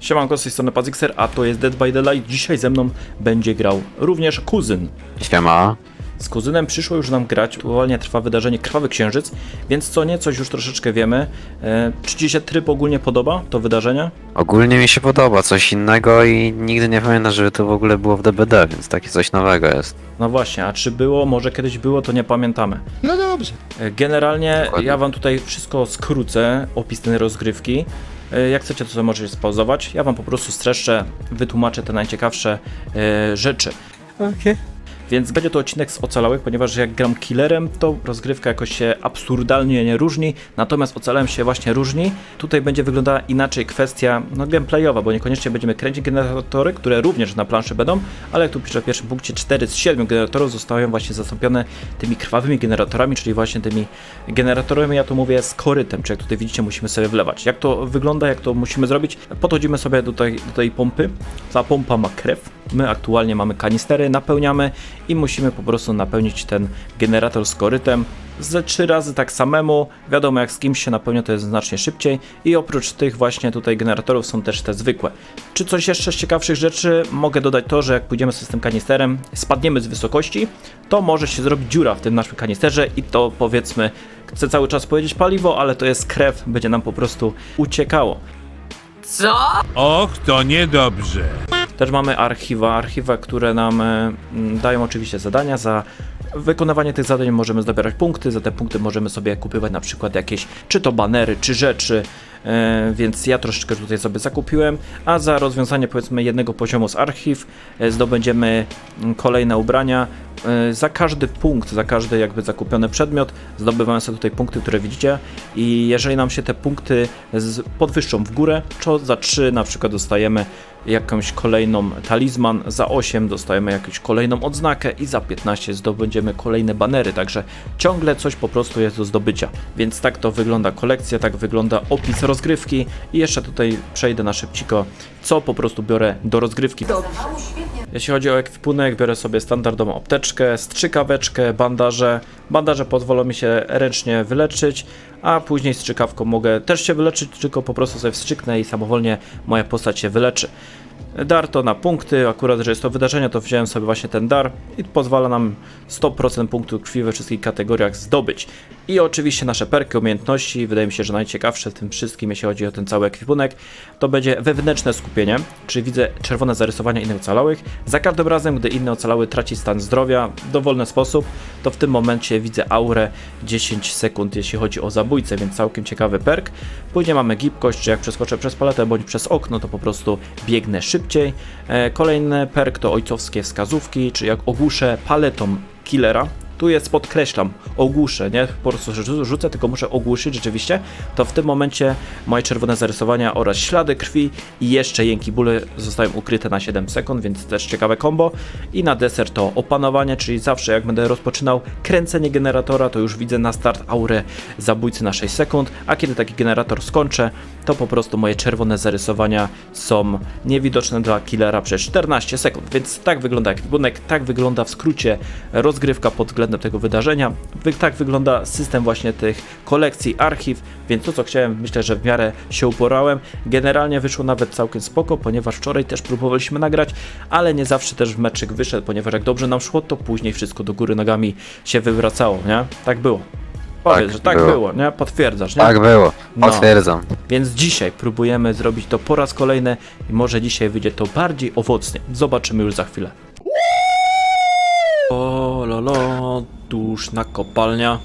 Siemanko, z tej strony Pazixer, a to jest Dead by Daylight. Dzisiaj ze mną będzie grał również kuzyn. Siema. Z kuzynem przyszło już nam grać, aktualnie trwa wydarzenie Krwawy Księżyc, więc co nie, coś już troszeczkę wiemy. E, czy Ci się tryb ogólnie podoba, to wydarzenie? Ogólnie mi się podoba coś innego i nigdy nie pamiętam, żeby to w ogóle było w DBD, więc takie coś nowego jest. No właśnie, a czy było, może kiedyś było, to nie pamiętamy. No dobrze. E, Generalnie Dokładnie. ja Wam tutaj wszystko skrócę, opis tej rozgrywki. E, Jak chcecie, to możecie spauzować. Ja Wam po prostu streszczę, wytłumaczę te najciekawsze e, rzeczy. Okej. Więc będzie to odcinek z ocalałych, ponieważ jak gram killerem, to rozgrywka jakoś się absurdalnie nie różni, natomiast ocalałem się właśnie różni. Tutaj będzie wyglądała inaczej kwestia no, gameplayowa, bo niekoniecznie będziemy kręcić generatory, które również na planszy będą, ale jak tu piszę w pierwszym punkcie, 4 z 7 generatorów zostają właśnie zastąpione tymi krwawymi generatorami, czyli właśnie tymi generatorami, ja tu mówię z korytem, czy jak tutaj widzicie, musimy sobie wlewać. Jak to wygląda, jak to musimy zrobić? Podchodzimy sobie do tej, do tej pompy, ta pompa ma krew, my aktualnie mamy kanistery, napełniamy i musimy po prostu napełnić ten generator z korytem ze trzy razy tak samemu. Wiadomo, jak z kimś się napełnia, to jest znacznie szybciej. I oprócz tych właśnie tutaj generatorów są też te zwykłe. Czy coś jeszcze z ciekawszych rzeczy? Mogę dodać to, że jak pójdziemy z tym kanisterem, spadniemy z wysokości, to może się zrobić dziura w tym naszym kanisterze i to powiedzmy, chcę cały czas powiedzieć paliwo, ale to jest krew, będzie nam po prostu uciekało. Och, to niedobrze. Też mamy archiwa, archiwa, które nam e, m, dają oczywiście zadania. Za wykonywanie tych zadań możemy zbierać punkty, za te punkty możemy sobie kupować na przykład jakieś, czy to banery, czy rzeczy, więc ja troszeczkę tutaj sobie zakupiłem, a za rozwiązanie powiedzmy jednego poziomu z archiw e, zdobędziemy kolejne ubrania. E, Za każdy punkt, za każdy jakby zakupiony przedmiot zdobywamy sobie tutaj punkty, które widzicie i jeżeli nam się te punkty podwyższą w górę, to za 3 na przykład dostajemy jakąś kolejną talizman, za 8 dostajemy jakąś kolejną odznakę i za 15 zdobędziemy kolejne banery, także ciągle coś po prostu jest do zdobycia. Więc tak to wygląda kolekcja, tak wygląda opis rozgrywki i jeszcze tutaj przejdę na szybciko, co po prostu biorę do rozgrywki. Jeśli chodzi o ekwipunek, biorę sobie standardową apteczkę, strzykaweczkę, bandaże. Bandaże pozwolą mi się ręcznie wyleczyć, a później strzykawką mogę też się wyleczyć, tylko po prostu sobie wstrzyknę i samowolnie moja postać się wyleczy. Dar to na punkty, akurat, że jest to wydarzenie, to wziąłem sobie właśnie ten dar i pozwala nam 100% punktów krwi we wszystkich kategoriach zdobyć. I oczywiście nasze perki, umiejętności, wydaje mi się, że najciekawsze w tym wszystkim, jeśli chodzi o ten cały ekwipunek, to będzie wewnętrzne skupienie, czyli widzę czerwone zarysowania innych ocalałych. Za każdym razem, gdy inny ocalały traci stan zdrowia w dowolny sposób, to w tym momencie widzę aurę 10 sekund, jeśli chodzi o zabójcę, więc całkiem ciekawy perk. Później mamy gibkość, czy jak przeskoczę przez paletę bądź przez okno, to po prostu biegnę szybciej. E, Kolejny perk to ojcowskie wskazówki, czy jak ogłuszę paletą killera, tu jest podkreślam, ogłuszę, nie po prostu rzu- rzucę, tylko muszę ogłuszyć rzeczywiście, to w tym momencie moje czerwone zarysowania oraz ślady krwi i jeszcze jęki bóle zostają ukryte na 7 sekund, więc też ciekawe combo. I na deser to opanowanie, czyli zawsze jak będę rozpoczynał kręcenie generatora, to już widzę na start aurę zabójcy na 6 sekund, a kiedy taki generator skończę, to po prostu moje czerwone zarysowania są niewidoczne dla killera przez 14 sekund. Więc tak wygląda ekwipunek, tak wygląda w skrócie rozgrywka pod względem tego wydarzenia. Wy, tak wygląda system właśnie tych kolekcji, archiw, więc to co chciałem, myślę, że w miarę się uporałem. Generalnie wyszło nawet całkiem spoko, ponieważ wczoraj też próbowaliśmy nagrać, ale nie zawsze też w meczyk wyszedł, ponieważ jak dobrze nam szło, to później wszystko do góry nogami się wywracało, nie? Tak było. Powiedz, Tak że tak było. było, nie? Potwierdzasz, nie? Tak było, No. potwierdzam. Więc dzisiaj próbujemy zrobić to po raz kolejny i może dzisiaj wyjdzie to bardziej owocnie. Zobaczymy już za chwilę. O, lolo, duszna kopalnia.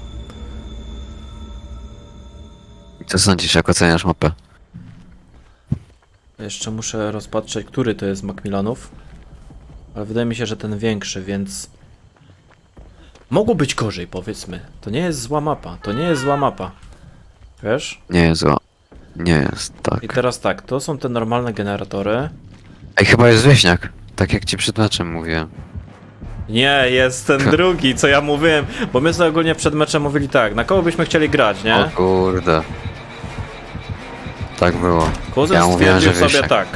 Co sądzisz, jak oceniasz mapę? Jeszcze muszę rozpatrzeć, który to jest Macmillanów. Ale wydaje mi się, że ten większy, więc... Mogło być gorzej, powiedzmy. To nie jest zła mapa, to nie jest zła mapa. Wiesz? Nie jest zła. Nie jest, tak. I teraz tak, to są te normalne generatory. Ej, chyba jest wieśniak. Tak jak ci przed meczem mówiłem. Nie, jest ten drugi, co ja mówiłem, bo my sobie ogólnie przed meczem mówili tak, na kogo byśmy chcieli grać, nie? O kurde. Tak było. Kuzyn ja mówiłem, stwierdził że sobie tak,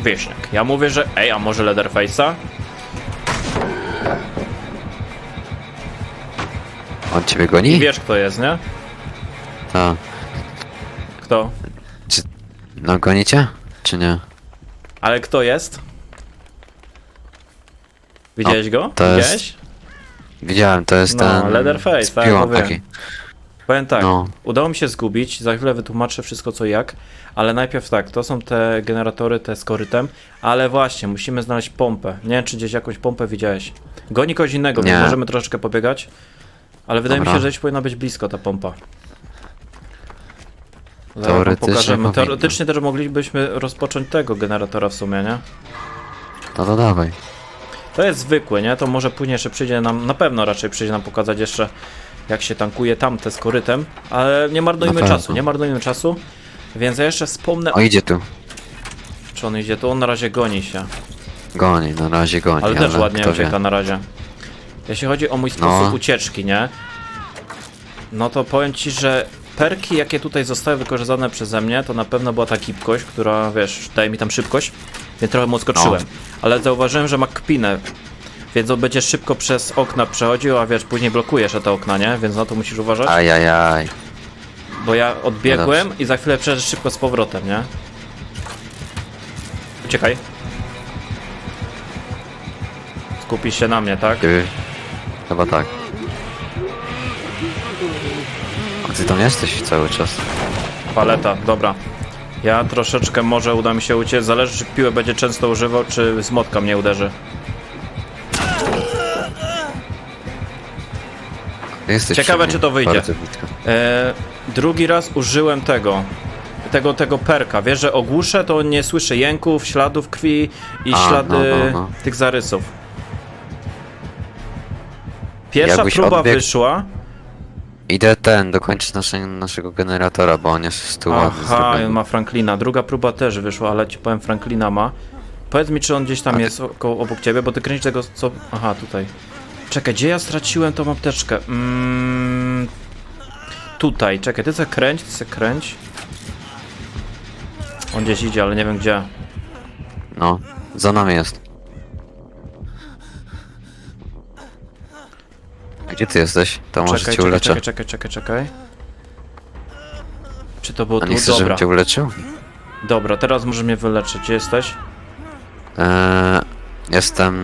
wieśniak. Ja mówię, że ej, a może Leatherface'a? On ciebie I goni? wiesz kto jest, nie? Tak. Kto? No gonicie? Czy nie? Ale kto jest? Widziałeś go? to jest Widziałeś? Widziałem, to jest No, ten... Leatherface, z tak, piłą taki. Powiem tak, No. udało mi się zgubić, za chwilę wytłumaczę wszystko co i jak, ale najpierw tak, to są te generatory, te z korytem, ale właśnie, musimy znaleźć pompę. Nie wiem, czy gdzieś jakąś pompę widziałeś. Goni kogoś innego, więc możemy troszeczkę pobiegać, ale wydaje mi Dobra. się, że gdzieś powinna być blisko ta pompa. Zaraz wam Teoretycznie pokażemy. Teoretycznie też moglibyśmy rozpocząć tego generatora w sumie, nie? No to dawaj. To jest zwykły, nie? To może później jeszcze przyjdzie nam, na pewno raczej przyjdzie nam pokazać jeszcze jak się tankuje tamte z korytem, ale nie marnujmy Na pewno. czasu, nie marnujmy czasu. Więc ja jeszcze wspomnę, O, idzie tu. czy on idzie, to on na razie goni się, Goni, na razie goni, ale też ładnie kto ucieka wie. na razie. Jeśli chodzi o mój sposób No. ucieczki, nie? No to powiem ci, że perki jakie tutaj zostały wykorzystane przeze mnie, to na pewno była ta gibkość, która wiesz, daje mi tam szybkość, więc trochę mu odskoczyłem. No. Ale zauważyłem, że ma kpinę, więc on będzie szybko przez okna przechodził, a wiesz, później blokujesz te okna, nie? Więc na to musisz uważać. Ajajaj. Bo ja odbiegłem No i za chwilę przeżyć szybko z powrotem, nie? Uciekaj. Skupisz się na mnie, tak? Ty. Chyba tak. A ty tam jesteś cały czas. Paleta, dobra. Ja troszeczkę może uda mi się uciec, zależy czy piłę będzie często używał, czy z motka mnie uderzy. Jesteś Ciekawe, czy to wyjdzie. Bardzo blisko. E, drugi raz użyłem tego. Tego, tego perka. Wiesz, że ogłuszę, to nie słyszę jęków, śladów krwi i A, ślady no, no, no. tych zarysów. Pierwsza Jakbyś próba odbiegł- wyszła. Idę ten, dokończyć nasze, naszego generatora, bo on jest ładny Aha, zrobiony. on ma Franklina. Druga próba też wyszła, ale ci powiem, Franklina ma. Powiedz mi, czy on gdzieś tam A ty- jest około, obok ciebie, bo ty kręcisz tego, co... Aha, tutaj. Czekaj, gdzie ja straciłem tą apteczkę? Mm... Tutaj, czekaj, ty se kręć, ty se kręć. On gdzieś idzie, ale nie wiem gdzie. No, za nami jest. Gdzie ty jesteś? To może Czekaj, cię czekaj, uleczę. czekaj, czekaj, czekaj, czekaj. Czy to było A tu? nie chcesz, żebym Dobra. cię uleczył? Dobra, teraz możesz mnie wyleczyć. Gdzie jesteś? Eee, jestem...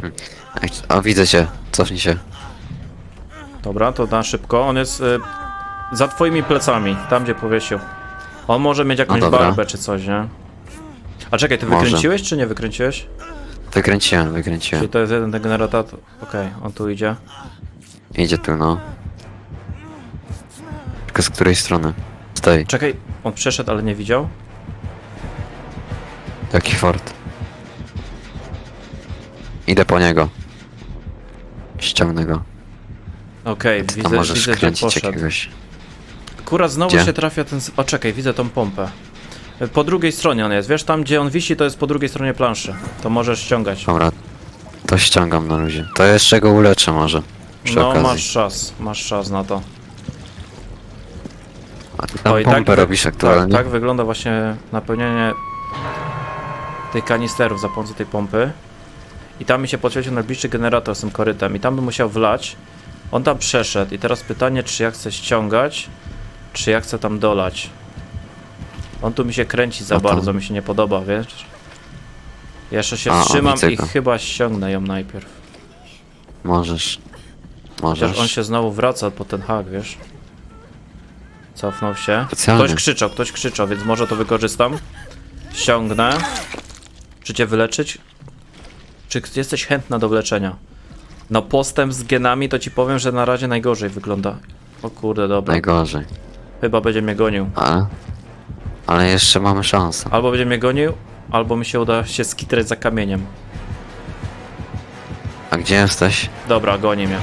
Hmm. Ej, O, widzę cię. Cofnij się. Dobra, to na szybko. On jest y, za twoimi plecami, tam gdzie powiesił. On może mieć jakąś No dobra. barbę czy coś, nie? A czekaj, ty Może. wykręciłeś czy nie wykręciłeś? Wykręciłem, wykręciłem. Czyli to jest jeden ten generator. Okej, on tu idzie. Idzie tu, no. Tylko z której strony? Z tej. Czekaj, on przeszedł, ale nie widział. Jaki fort? Idę po niego. Ściągnę go. Okej, Ty tam widzę, możesz widzę gdzie poszedł. jakiegoś. Akurat znowu Gdzie? się trafia ten... s- O, czekaj, widzę tą pompę. Po drugiej stronie on jest, wiesz, tam gdzie on wisi to jest po drugiej stronie planszy. To możesz ściągać. Dobra. To ściągam na luzie. To jeszcze go uleczę może. Przy No, okazji. masz czas, masz czas na to. A ty tam i pompę wy- robisz aktualnie? Tak, tak wygląda właśnie napełnienie tych kanisterów za pomocą tej pompy. I tam mi się podświecił najbliższy generator z tym korytem i tam bym musiał wlać. On tam przeszedł i teraz pytanie, czy ja chcę ściągać, czy ja chcę tam dolać. On tu mi się kręci za to- bardzo, mi się nie podoba, wiesz? Jeszcze się A, wstrzymam i chyba ściągnę ją najpierw. Możesz. Chociaż Możesz. on się znowu wraca po ten hak, wiesz? Cofnął się. Specjalnie. Ktoś krzyczał, ktoś krzyczał, więc może to wykorzystam. Ściągnę. Czy cię wyleczyć? Czy jesteś chętna do wleczenia? No postęp z genami to ci powiem, że na razie najgorzej wygląda. O kurde, dobra. Najgorzej. Chyba będzie mnie gonił. Ale... Ale jeszcze mamy szansę. Albo będzie mnie gonił, albo mi się uda się skitrać za kamieniem. A gdzie jesteś? Dobra, goni mnie.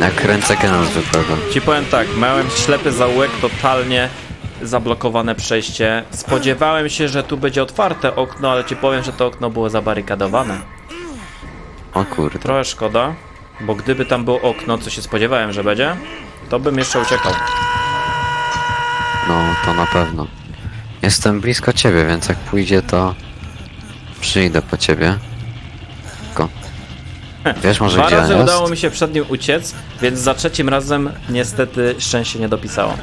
Jak kręcę gena zwykłego. Ci powiem tak, miałem ślepy zaułek, totalnie zablokowane przejście. Spodziewałem się, że tu będzie otwarte okno, ale ci powiem, że to okno było zabarykadowane. O kurde. Trochę szkoda, bo gdyby tam było okno, co się spodziewałem, że będzie, to bym jeszcze uciekał. No, to na pewno. Jestem blisko ciebie, więc jak pójdzie, to przyjdę po ciebie. Tylko. Wiesz może Dwa gdzie razy jest? udało mi się przed nim uciec, więc za trzecim razem niestety szczęście nie dopisało.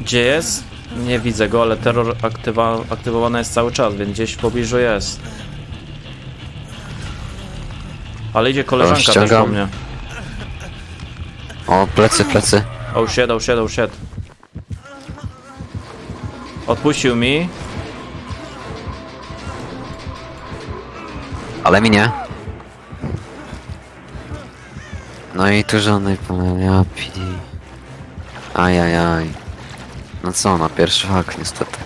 Gdzie jest? Nie widzę go, ale terror aktywa, aktywowany jest cały czas, więc gdzieś w pobliżu jest. Ale idzie koleżanka też ściągam. po mnie. O, plecy, plecy. Oh shit, oh shit, oh shit. Odpuścił mi. Ale mi nie. No i tu żadnej pomyliapi. Ajajaj. No co, na pierwszy hak niestety.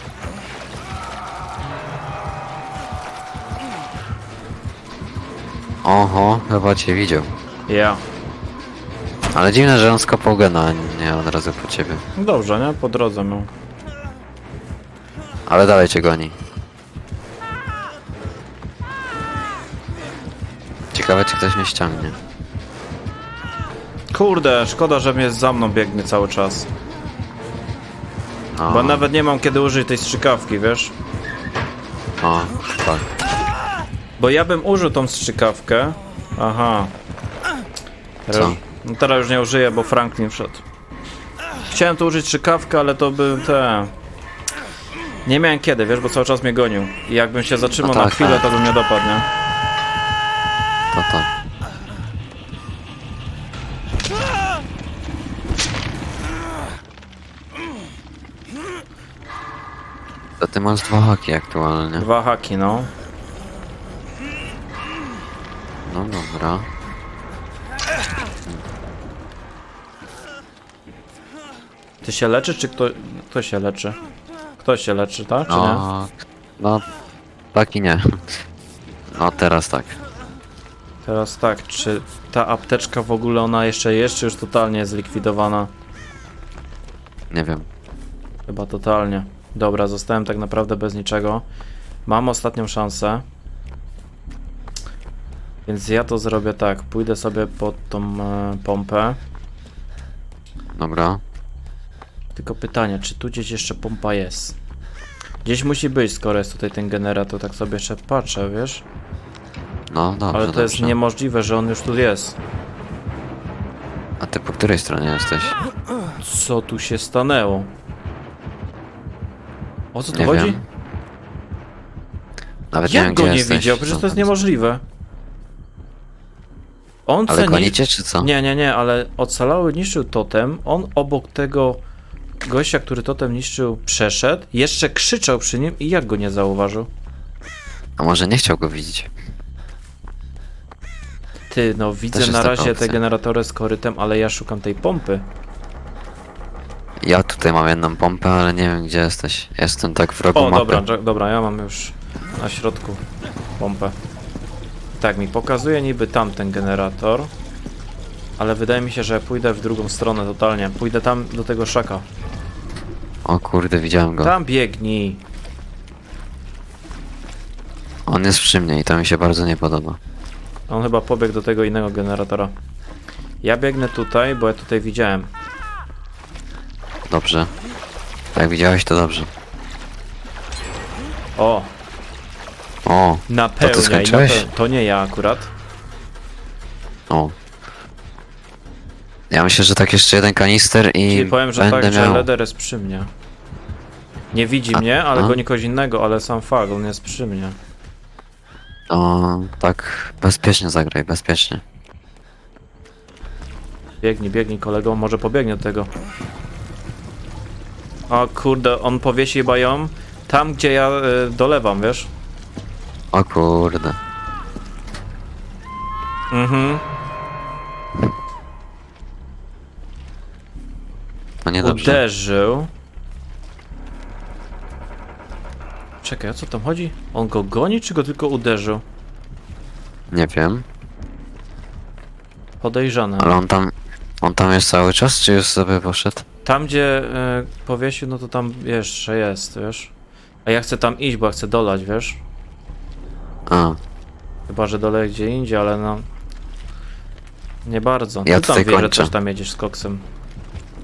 Oho, chyba cię widział. Ja. Ale dziwne, że on skopał gena, a nie od razu po ciebie. Dobrze, nie? Po drodze no. Ale dalej cię goni. Ciekawe, czy ktoś mnie ściągnie. Kurde, szkoda, że mnie za mną biegnie cały czas. O, Bo nawet nie mam kiedy użyć tej strzykawki, wiesz? o, tak. Bo ja bym użył tą strzykawkę. Aha. Teraz, Co? No teraz już nie użyję, bo Franklin wszedł. Chciałem tu użyć strzykawkę, ale to by te... Nie miałem kiedy, wiesz, bo cały czas mnie gonił. I jakbym się zatrzymał No na tak, chwilę, tak. to bym mnie dopadł, nie? To tak. To ty masz dwa haki aktualnie. Dwa haki, no. No dobra. Ty się leczysz, czy kto, kto się leczy? Ktoś się leczy, tak? Czy nie? No, no tak i nie. No teraz tak. Teraz tak, czy ta apteczka w ogóle ona jeszcze jest, czy już totalnie jest zlikwidowana? Nie wiem. Chyba totalnie. Dobra, zostałem tak naprawdę bez niczego. Mam ostatnią szansę. Więc ja to zrobię tak. Pójdę sobie pod tą e, pompę. Dobra. Tylko pytanie, czy tu gdzieś jeszcze pompa jest? Gdzieś musi być, skoro jest tutaj ten generator. Tak sobie jeszcze patrzę, wiesz? No dobrze, Ale to jest dobrze. niemożliwe, że on już tu jest. A ty po której stronie jesteś? Co tu się stanęło? O co tu Nie chodzi? wiem. Nawet nie Jak wiem, go gdzie nie jesteś. widział? Przecież to jest niemożliwe. On Ale ceni... gonicie czy co? Nie, nie, nie, ale ocalały niszczył totem. On obok tego gościa, który totem niszczył, przeszedł. Jeszcze krzyczał przy nim i jak go nie zauważył? A może nie chciał go widzieć? Ty, no widzę jest na taka razie te opcja. generatory z korytem, ale ja szukam tej pompy. Ja tutaj mam jedną pompę, ale nie wiem gdzie jesteś. Jestem tak w rogu O, mapy. dobra, dż- dobra, ja mam już na środku pompę. Tak, mi pokazuje niby tamten generator. Ale wydaje mi się, że pójdę w drugą stronę totalnie. Pójdę tam do tego szaka. O kurde, widziałem go. Tam biegnij. On jest przy mnie i to mi się bardzo nie podoba. On chyba pobiegł do tego innego generatora. Ja biegnę tutaj, bo ja tutaj widziałem. Dobrze. Jak widziałeś, to dobrze. O, O, napełniaj. skończyłeś? napeł- To nie ja akurat. o. Ja myślę, że tak jeszcze jeden kanister i Czyli powiem, że będę tak, że miał... Leder jest przy mnie. Nie widzi A- mnie, ale a? goni kogoś innego, ale sam fakt, on jest przy mnie. O, tak bezpiecznie zagraj, bezpiecznie. Biegnij, biegnij kolego, może pobiegnie do tego. O kurde, on powiesi chyba ją tam, gdzie ja y, dolewam, wiesz? O kurde. Mhm. No. Uderzył. Czekaj, o co tam chodzi? On go goni, czy go tylko uderzył? Nie wiem, Podejrzane. ale on tam... On tam jest cały czas, czy już sobie poszedł? Tam, gdzie y, powiesił, no to tam jeszcze jest, wiesz? A ja chcę tam iść, bo ja chcę dolać, wiesz? A, Chyba, że doleję gdzie indziej, ale no... Nie bardzo. Ja Ty tam tutaj wie, że kończę. coś tam jedziesz z koksem.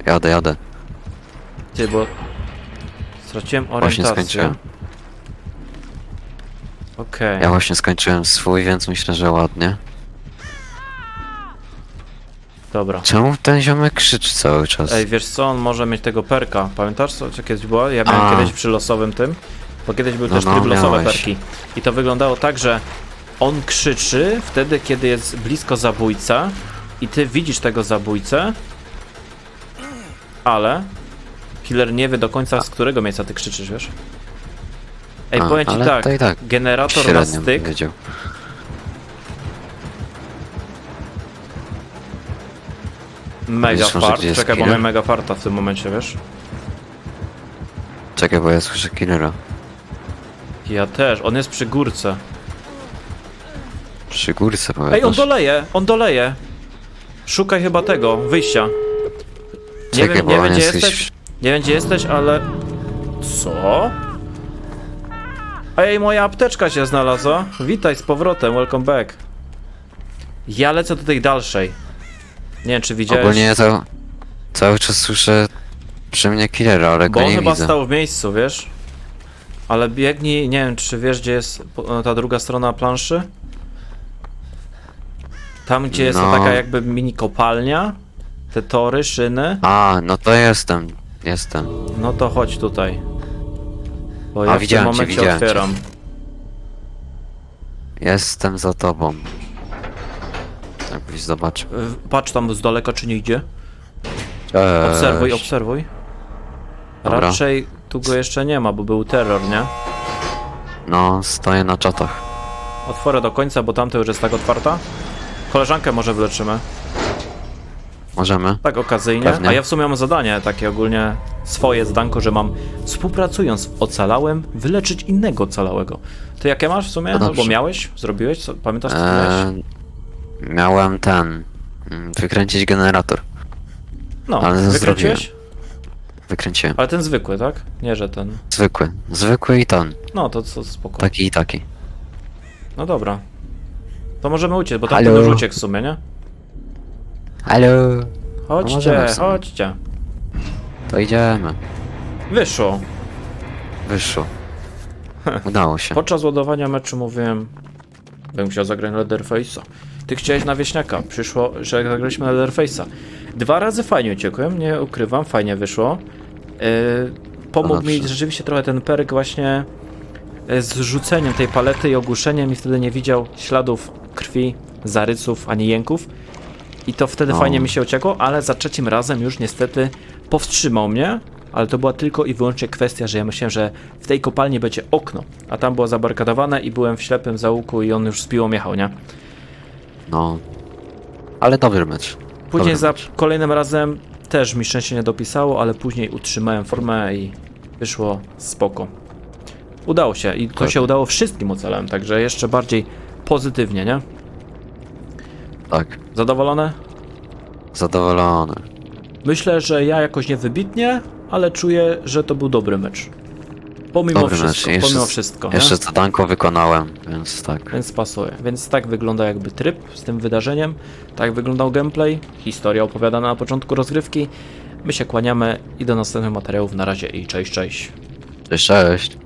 jadę, jadę. Ty, bo... Straciłem Właśnie orientację. skończyłem. Okej. Ja właśnie skończyłem swój, więc myślę, że ładnie. Dobra. Czemu ten ziomek krzyczy cały czas? Ej, wiesz co, on może mieć tego perka. Pamiętasz co, co kiedyś było? Ja miałem A. kiedyś przy losowym tym, bo kiedyś był No, też no, tryb losowe miałeś. perki. I to wyglądało tak, że on krzyczy wtedy, kiedy jest blisko zabójca i ty widzisz tego zabójcę, ale killer nie wie do końca z którego miejsca ty krzyczysz, wiesz? Ej, A, powiem ci ale tak, to i tak generator na Średnio bym styk wiedział. mega może fart. gdzie jest Czekaj, bo killer? mega farta w tym momencie, wiesz? Czekaj, bo ja słyszę killera. Ja też, on jest przy górce. Przy górce Ej, on powiadasz. doleje, on doleje. Szukaj chyba tego, wyjścia. Nie Czekaj, wiem, bo nie on wiem gdzie jest jesteś. gdzieś- Nie wiem gdzie jesteś, ale... Co? Ej, moja apteczka się znalazła. Witaj z powrotem, welcome back. Ja lecę do tej dalszej. Nie wiem, czy widziałeś. Ogólnie ja to cały czas słyszę przy mnie killera, ale Bo go on nie chyba widzę. stał w miejscu, wiesz? Ale biegnij, nie wiem, czy wiesz, gdzie jest po- ta druga strona planszy? Tam, gdzie jest No. ta taka jakby mini kopalnia, te tory, szyny, A, no to jestem. Jestem. no to chodź tutaj. Bo A, ja w tym widziałem cię, momencie widziałem cię. otwieram. Jestem za tobą. Jakbyś zobaczył. Patrz tam z daleka, czy nie idzie. Cześć. Obserwuj, obserwuj. Dobra. Raczej tu go jeszcze nie ma, bo był terror, nie? No, stoję na czatach. Otworzę do końca, bo tamta już jest tak otwarta. Koleżankę może wyleczymy. Możemy? Tak okazyjnie. Pewnie. A ja w sumie mam zadanie takie ogólnie swoje zdanko, że mam współpracując z ocalałym wyleczyć innego ocalałego. Ty jakie masz w sumie? No. Albo miałeś? Zrobiłeś? Co, pamiętasz co miałeś? Eee, miałem ten. mm, Wykręcić generator. No, ale wykręciłeś? Wykręciłem. Ale ten zwykły, tak? Nie, że ten. Zwykły. Zwykły i ten. No, to co spoko. Taki i taki. No dobra. To możemy uciec, bo tam ten już uciekł w sumie, nie? Halo. Chodźcie, w sumie. chodźcie. To idziemy. Wyszło. Wyszło. Udało się. Podczas ładowania meczu mówiłem, bym chciał zagrać Leatherface'a. Ty chciałeś na wieśniaka, przyszło, że zagraliśmy na Leatherface'a. Dwa razy fajnie uciekłem, nie ukrywam, fajnie wyszło. Yy, pomógł mi dobrze. rzeczywiście trochę ten perk właśnie yy, z rzuceniem tej palety i ogłuszeniem i wtedy nie widział śladów krwi, zarysów ani jęków. I to wtedy No. fajnie mi się uciekło, ale za trzecim razem już niestety powstrzymał mnie, ale to była tylko i wyłącznie kwestia, że ja myślałem, że w tej kopalni będzie okno, a tam było zabarkadowane i byłem w ślepym zaułku i on już z piłą jechał, nie? No. Ale dobry mecz. Później Dobry za mecz. kolejnym razem też mi szczęście nie dopisało, ale później utrzymałem formę i wyszło spoko. Udało się i to Tak. się udało wszystkim ocalałem, także jeszcze bardziej pozytywnie, nie? Tak. Zadowolone? Zadowolony. Myślę, że ja jakoś nie wybitnie, ale czuję, że to był dobry mecz. Pomimo Dobry mecz. wszystko, Jeszcze- pomimo wszystko. nie? Jeszcze zadanko wykonałem, więc tak. Więc pasuje. Więc tak wygląda jakby tryb z tym wydarzeniem. Tak wyglądał gameplay, historia opowiadana na początku rozgrywki. My się kłaniamy i do następnych materiałów. Na razie i cześć, cześć. Cześć, cześć.